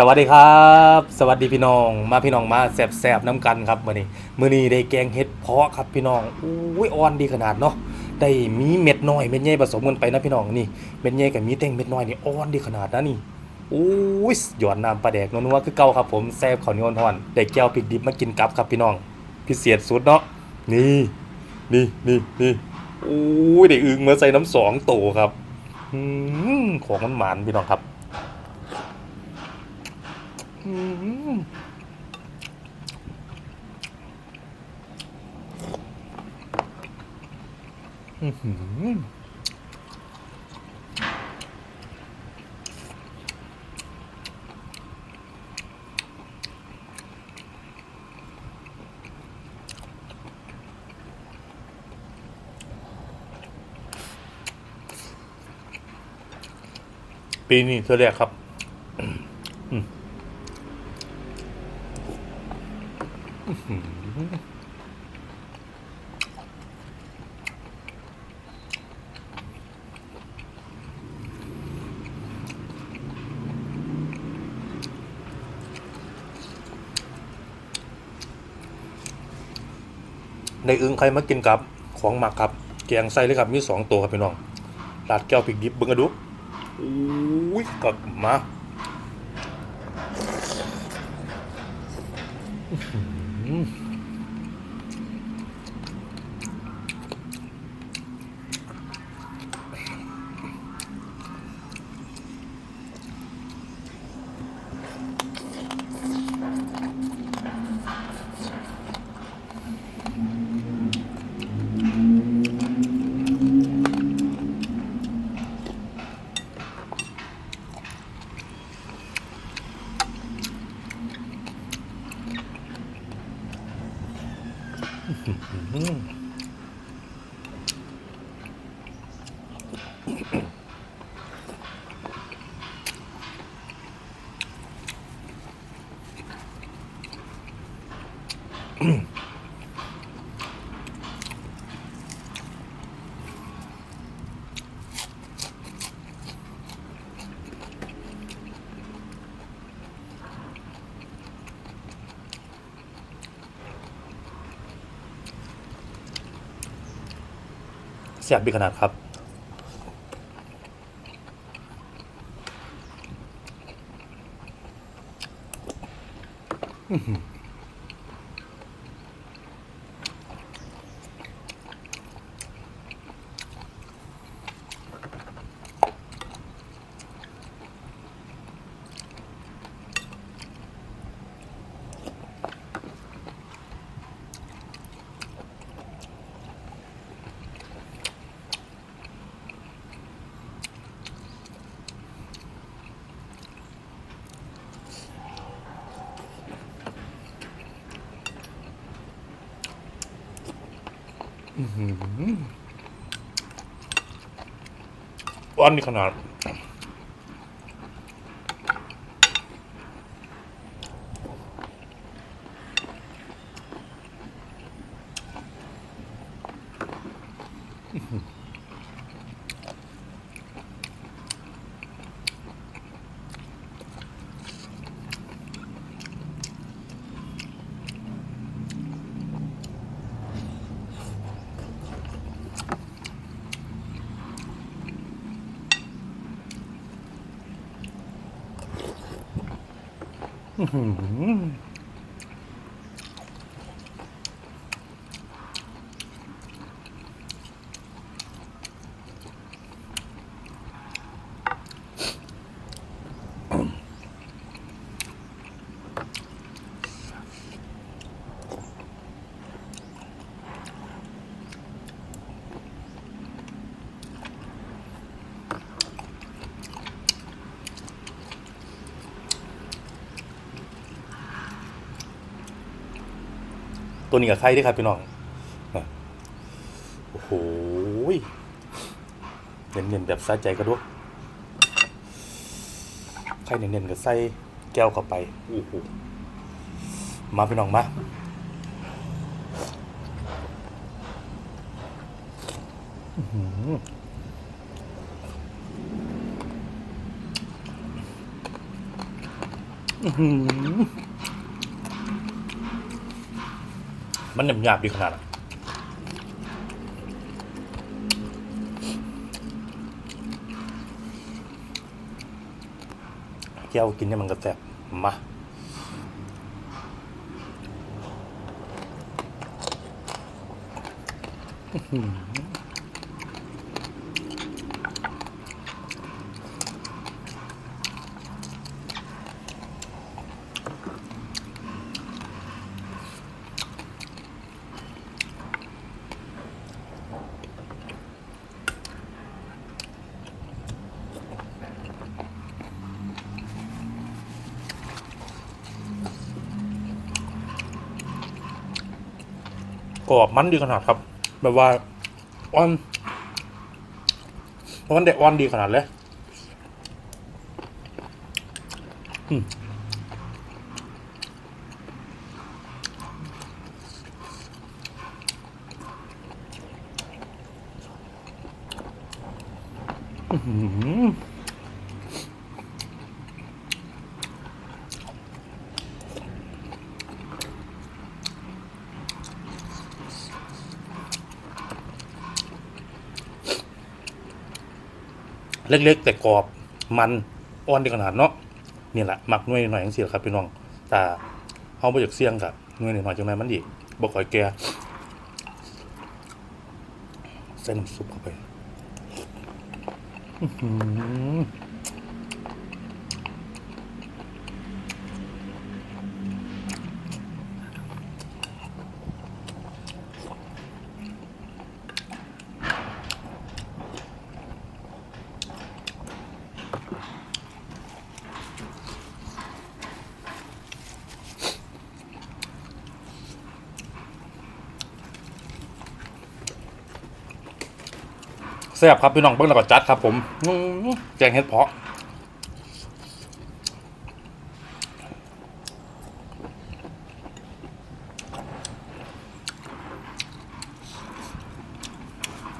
สวัสดีครับ สวัสดีพี่น้อง มาพี่น้องมาแสบๆน้ำกันครับมื้อนี้มื้อนี้ได้แกงเห็ดเพาะครับพี่น้องอุ้ยอ่อนดีขนาดเนาะได้มีเม็ดน้อยเม็ดใหญ่ผสมกันไปนะพี่น้องนี่เม็ดใหญ่กับมีเต้งเม็ดน้อยนี่อ่อนดีขนาดนะนี่อุ้ยหยอดน้ำปลาแดกนัวๆคือเก่าครับผมแซ่บข้าวเหนียวอ่อนได้แก้วพริกดิบมากินกับครับพี่น้อง พิเศษสุดเนาะนี่นี่นี่นี่อุ้ยได้อึงมาใส่น้ำสองโตครับอืมของมันหมานพี่น้องครับ อืมอื้อหือปีนี้เธอเรียกครับ ในอึ้งใครมากินกับของหมักครับ แกงไส้เลยครับ มีสองตัวครับพี่น้องลาดแก้วพริกดิบเบิ้งกระดูอุ้ยกลับมาอื แซ่บดีขนาดครับ Mm-hmm. อ้อนดีขนาด อื้อหือ ตัวนี้กับใครด้วยครับพี่น้องโอ้โหเน้นๆแบบสะใจกระดูกใครเน้นๆก็ใส่แก้วเข้าไปโอ้โหมาพี่น้องมาอื้อหือ อื้อหือ มันหยาบๆดีขนาดอะแก้วกินเนี่ยมันก็แซ่บมาอื้ กรอบมันดีขนาดครับ แบบว่าอ่อนมันเด็ดอ่อนดีขนาดเลยอืมอื้อหือ เล็กๆ แต่กรอบมันอ่อนดีขนาดเนาะนี่แหละหมักน่วยหน่อยอย่างเสียครับพี่น้องแต่เขาไม่อยากเสี่ยงกับหน่วยหน่อยจังไรมันดีบ่ค่อยแก่ใส่น้ำซุปเข้าไป แซ่บครับพี่น้องเบิ้งแล้วก็จัดครับ ผมแกงเห็ดเพาะ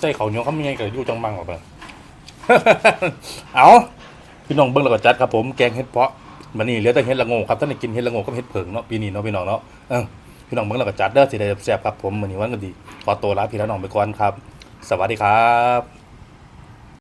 ใจเขาเนียวเขามีไงกับยู่จังบังออกไปเอาพี่น้องเบิ้งแล้วก็จัดครับผมแกงเห็ดเพาะมันนี่เหลือแต่เห็ดละโงครับท่านได้กินเห็ดละโงกกับเห็ดเผิงเนาะปีนี้เนาะพี่น้องเนาะเออพี่น้องเบิ้งแล้วก็จัดเด้อสิได้แซ่บครับผมมื้อนี้วันก็ดีขอตัวลาพี่น้องไปก่อนครับ สวัสดีครับ